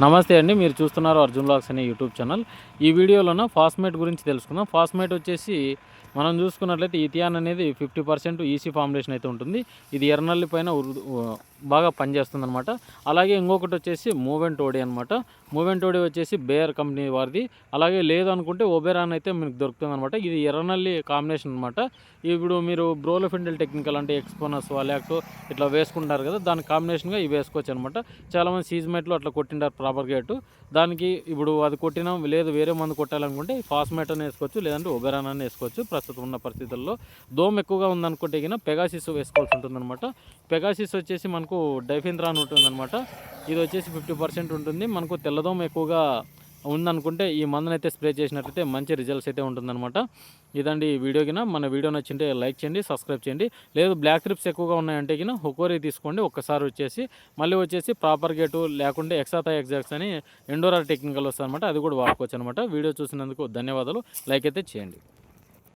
నమస్తే అండి. మీరు చూస్తున్నారు అర్జున్ లాక్స్ అనే యూట్యూబ్ ఛానల్. ఈ వీడియోలోన ఫాస్మేట్ గురించి తెలుసుకుందాం. ఫాస్మేట్ వచ్చేసి మనం చూసుకున్నట్లయితే ఇథియాన్ అనేది ఫిఫ్టీ పర్సెంట్ ఈసీ ఫార్ములేషన్ అయితే ఉంటుంది. ఇది ఎర్రనల్లి పైన ఉరు- బాగా పనిచేస్తుంది అనమాట అలాగే ఇంకొకటి వచ్చేసి మూవెంట్ ఓడి అనమాట మూవెంట్ ఓడి వచ్చేసి బేయర్ కంపెనీ వారిది. అలాగే లేదనుకుంటే ఒబెరాన్ అయితే మీకు దొరుకుతుంది అనమాట ఇది ఎర్రనల్లి కాంబినేషన్ అనమాట ఇప్పుడు మీరు బ్రోలోఫిండల్ టెక్నికల్ అంటే ఎక్స్పోనస్ వాల్యాక్టో ఇట్లా వేసుకుంటారు కదా దాని కాంబినేషన్గా ఇవి వేసుకోవచ్చు అనమాట చాలామంది సీజ్మేట్లో అట్లా కొట్టింటారు ప్రాపర్ గేటు దానికి ఇప్పుడు అది కొట్టినా లేదు వేరే మందు కొట్టాలనుకుంటే ఫాస్మేట్ అని వేసుకోవచ్చు లేదంటే ఒబెరాన్ అని వేసుకోవచ్చు ప్రస్తుతం ఉన్న పరిస్థితుల్లో. దోమ ఎక్కువగా ఉందనుకుంటే కింద పెగాసిస్ వేసుకోవాల్సి ఉంటుందన్నమాట. పెగాసిస్ వచ్చేసి మనకు మనకు డైఫిన్ ఉంటుంది అనమాట ఇది వచ్చేసి ఫిఫ్టీ పర్సెంట్ ఉంటుంది. మనకు తెల్లదోమ ఎక్కువగా ఉందనుకుంటే ఈ మందుని అయితే స్ప్రే చేసినట్లయితే మంచి రిజల్ట్స్ అయితే ఉంటుందన్నమాట. ఇదండి ఈ వీడియో కింద మన వీడియో నచ్చింటే లైక్ చేయండి సబ్స్క్రైబ్ చేయండి. లేదు బ్లాక్ ట్రిప్స్ ఎక్కువగా ఉన్నాయంటే కింద హుకోరీ తీసుకోండి ఒక్కసారి వచ్చేసి. మళ్ళీ వచ్చేసి ప్రాపర్ గేటు లేకుంటే ఎక్సాతా ఎగ్జాక్ట్స్ అని ఎండోరా టెక్నికల్ వస్తుంది అనమాట అది కూడా వాడుకోవచ్చు అనమాట వీడియో చూసినందుకు ధన్యవాదాలు. లైక్ అయితే చేయండి.